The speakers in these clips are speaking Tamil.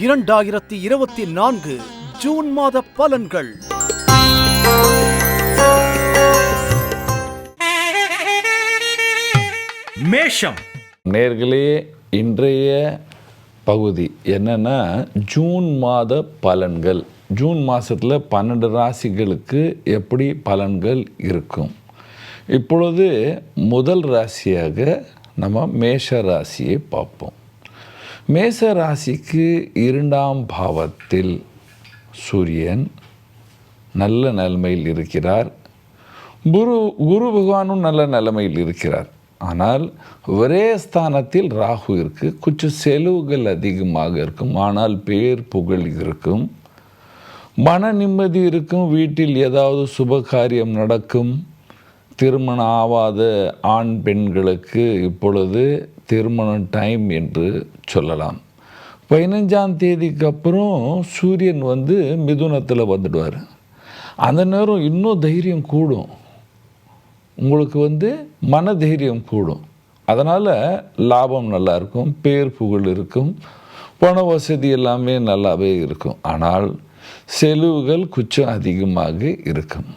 இரண்டாயிரத்தி இருபத்தி நான்கு ஜூன் மாத பலன்கள். மேஷம். நேர்களே இன்றைய பகுதி என்னன்னா ஜூன் மாத பலன்கள். ஜூன் மாதத்தில் பன்னெண்டு ராசிகளுக்கு எப்படி பலன்கள் இருக்கும்? இப்பொழுது முதல் ராசியாக நம்ம மேஷ ராசியை பார்ப்போம். மேச ராசிக்கு இரண்டாம் பாவத்தில் சூரியன் நல்ல நிலைமையில் இருக்கிறார். குரு குரு பகவானும் நல்ல நிலைமையில் இருக்கிறார். ஆனால் ஒரே ஸ்தானத்தில் ராகு இருக்குது கொஞ்சம் செலவுகள் அதிகமாக இருக்கும். ஆனால் பேர் புகழ் இருக்கும். மன நிம்மதி இருக்கும். வீட்டில் ஏதாவது சுப காரியம் நடக்கும். திருமணம் ஆவாத ஆண் பெண்களுக்கு இப்பொழுது திருமணம் டைம் என்று சொல்லலாம். பதினஞ்சாம் தேதிக்கு அப்புறம் சூரியன் வந்து மிதுனத்தில் வந்துடுவார். அந்த நேரம் இன்னும் தைரியம் கூடும். உங்களுக்கு வந்து மன தைரியம் கூடும். அதனால் லாபம் நல்லாயிருக்கும் பேர் புகழ் இருக்கும் பண வசதி எல்லாமே நல்லாவே இருக்கும். ஆனால் செலவுகள் குச்சம் அதிகமாக இருக்கும்.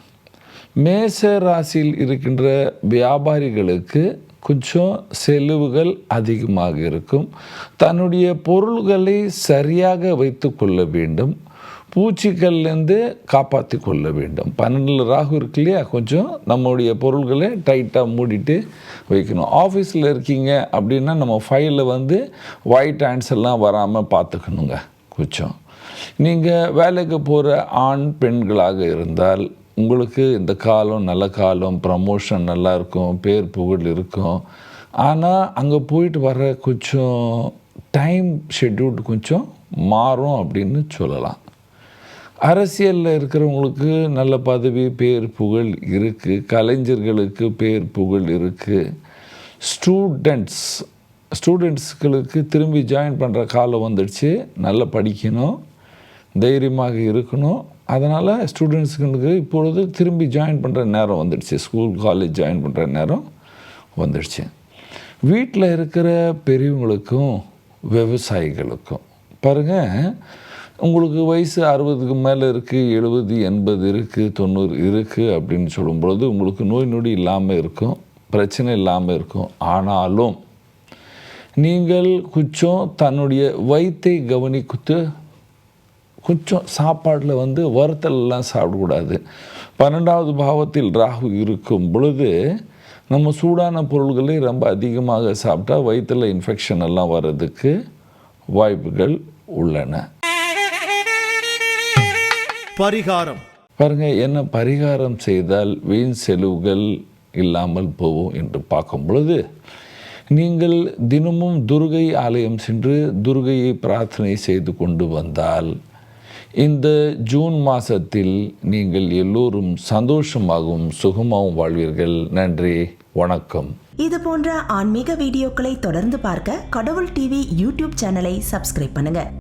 மேச ராசியில் இருக்கின்ற வியாபாரிகளுக்கு கொஞ்சம் செலவுகள் அதிகமாக இருக்கும். தன்னுடைய பொருள்களை சரியாக வைத்து கொள்ள வேண்டும். பூச்சிகள்லேருந்து காப்பாற்றி கொள்ள வேண்டும். பன்னெண்டில் ராகு இருக்கு இல்லையா? கொஞ்சம் நம்மளுடைய பொருள்களை டைட்டாக மூடிட்டு வைக்கணும். ஆஃபீஸில் இருக்கீங்க அப்படின்னா நம்ம ஃபைலில் வந்து ஒயிட் ஹேண்ட்ஸ் எல்லாம் வராமல் பார்த்துக்கணுங்க. கொஞ்சம். நீங்கள் வேலைக்கு போகிற ஆண் பெண்களாக இருந்தால் உங்களுக்கு இந்த காலம் நல்ல காலம் ப்ரமோஷன் நல்லாயிருக்கும் பேர் புகழ் இருக்கும். ஆனால் அங்கே போயிட்டு வர கொஞ்சம் டைம் ஷெட்யூல் கொஞ்சம் மாறும் அப்படின்னு சொல்லலாம். அரசியலில் இருக்கிறவங்களுக்கு நல்ல பதவி பேர் புகழ் இருக்குது கலைஞர்களுக்கு பேர் புகழ் இருக்குது ஸ்டூடெண்ட்ஸ் ஸ்டூடெண்ட்ஸ்களுக்கு திரும்பி ஜாயின் பண்ணுற காலம் வந்துடுச்சு. நல்லா படிக்கணும். தைரியமாக இருக்கணும். அதனால் ஸ்டூடெண்ட்ஸுங்களுக்கு இப்பொழுது திரும்பி ஜாயின் பண்ணுற நேரம் வந்துடுச்சு. ஸ்கூல் காலேஜ் ஜாயின் பண்ணுற நேரம் வந்துடுச்சு. வீட்டில் இருக்கிற பெரியவங்களுக்கும் விவசாயிகளுக்கும் பாருங்கள் உங்களுக்கு வயசு அறுபதுக்கு மேலே இருக்குது எழுபது எண்பது இருக்குது தொண்ணூறு இருக்குது அப்படின்னு சொல்லும் பொழுது உங்களுக்கு நோய் நொடி இல்லாமல் இருக்கும் பிரச்சனை இல்லாமல் இருக்கும். ஆனாலும் நீங்கள் குச்சம் தன்னுடைய வயிற்றை கவனித்து கொஞ்சம் சாப்பாட்டில் வந்து வறுத்தல்லாம் சாப்பிடக்கூடாது. பன்னெண்டாவது பாவத்தில் ராகு இருக்கும் பொழுது நம்ம சூடான பொருள்களை ரொம்ப அதிகமாக சாப்பிட்டா வயிற்றில் இன்ஃபெக்ஷன் எல்லாம் வர்றதுக்கு வாய்ப்புகள் உள்ளன. பரிகாரம். பாருங்க என்ன பரிகாரம் செய்தால் வீண் செலவுகள் இல்லாமல் போகும் என்று பார்க்கும் பொழுது நீங்கள் தினமும் துர்கை ஆலயம் சென்று துர்கையை பிரார்த்தனை செய்து கொண்டு வந்தால் இந்த ஜூன் மாதத்தில் நீங்கள் எல்லோரும் சந்தோஷமாகவும் சுகமாகவும் வாழ்வீர்கள். நன்றி வணக்கம். இது போன்ற ஆன்மீக வீடியோக்களை தொடர்ந்து பார்க்க கடவுள் டிவி யூடியூப் சேனலை சப்ஸ்கிரைப் பண்ணுங்க.